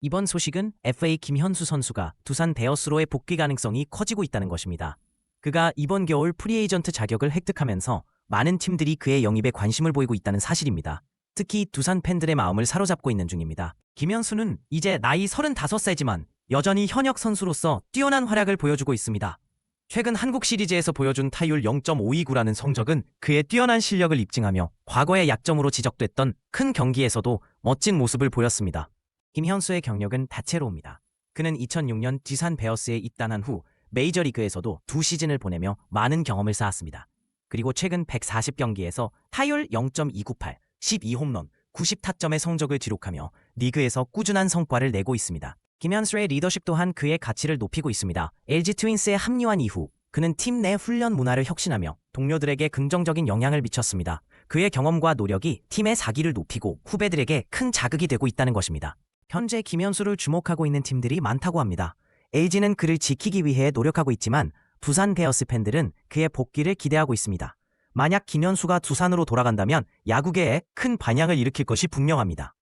이번 소식은 FA 김현수 선수가 두산 베어스로의 복귀 가능성이 커지고 있다는 것입니다. 그가 이번 겨울 프리에이전트 자격을 획득하면서 많은 팀들이 그의 영입에 관심을 보이고 있다는 사실입니다. 특히 두산 팬들의 마음을 사로잡고 있는 중입니다. 김현수는 이제 나이 35세지만 여전히 현역 선수로서 뛰어난 활약을 보여주고 있습니다. 최근 한국 시리즈에서 보여준 타율 0.529라는 성적은 그의 뛰어난 실력을 입증하며 과거의 약점으로 지적됐던 큰 경기에서도 멋진 모습을 보였습니다. 김현수의 경력은 다채로웁니다. 그는 2006년 두산 베어스에 입단한 후 메이저리그에서도 두 시즌을 보내며 많은 경험을 쌓았습니다. 그리고 최근 140경기에서 타율 0.298, 12홈런, 90타점의 성적을 기록하며 리그에서 꾸준한 성과를 내고 있습니다. 김현수의 리더십 또한 그의 가치를 높이고 있습니다. LG 트윈스에 합류한 이후 그는 팀 내 훈련 문화를 혁신하며 동료들에게 긍정적인 영향을 미쳤습니다. 그의 경험과 노력이 팀의 사기를 높이고 후배들에게 큰 자극이 되고 있다는 것입니다. 현재 김현수를 주목하고 있는 팀들이 많다고 합니다. LG는 그를 지키기 위해 노력하고 있지만 부산 베어스 팬들은 그의 복귀를 기대하고 있습니다. 만약 김현수가 두산으로 돌아간다면 야구계에 큰 반향을 일으킬 것이 분명합니다.